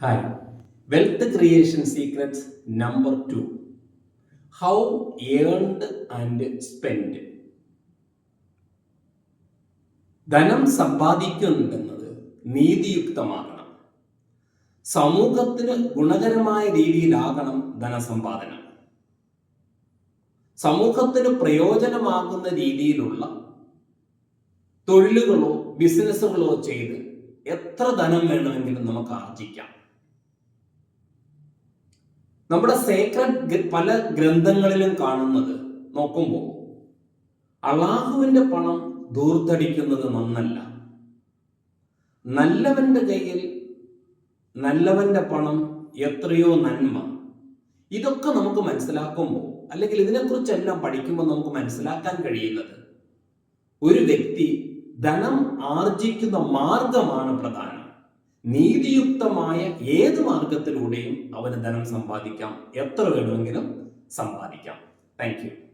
Hi wealth creation secrets number two how earned and spend ധനം സമ്പാദിക്കുന്നുണ്ടെന്നത് നീതിയുക്തമാകണം. സമൂഹത്തിന് ഗുണകരമായ രീതിയിലാകണം ധനസമ്പാദനം. സമൂഹത്തിന് പ്രയോജനമാകുന്ന രീതിയിലുള്ള തൊഴിലുകളോ ബിസിനസ്സുകളോ ചെയ്ത് എത്ര ധനം വേണമെങ്കിലും നമുക്ക് ആർജിക്കാം നമ്മുടെ സേക്രഡ് പല ഗ്രന്ഥങ്ങളിലും കാണുന്നത് നോക്കുമ്പോൾ അള്ളാഹുവിന്റെ പണം ദൂർത്തടിക്കുന്നത് നന്നല്ല. നല്ലവന്റെ കയ്യിൽ നല്ലവന്റെ പണം എത്രയോ നന്മ. ഇതൊക്കെ നമുക്ക് മനസ്സിലാക്കുമ്പോൾ അല്ലെങ്കിൽ ഇതിനെക്കുറിച്ചെല്ലാം പഠിക്കുമ്പോൾ നമുക്ക് മനസ്സിലാക്കാൻ കഴിയുന്നത് ഒരു വ്യക്തി ധനം ആർജിക്കുന്ന മാർഗമാണ് പ്രധാനം. നീതിയുക്തമായ ഏത് മാർഗത്തിലൂടെയും അവന് ധനം സമ്പാദിക്കാം. എത്ര വേണമെങ്കിലും സമ്പാദിക്കാം. താങ്ക്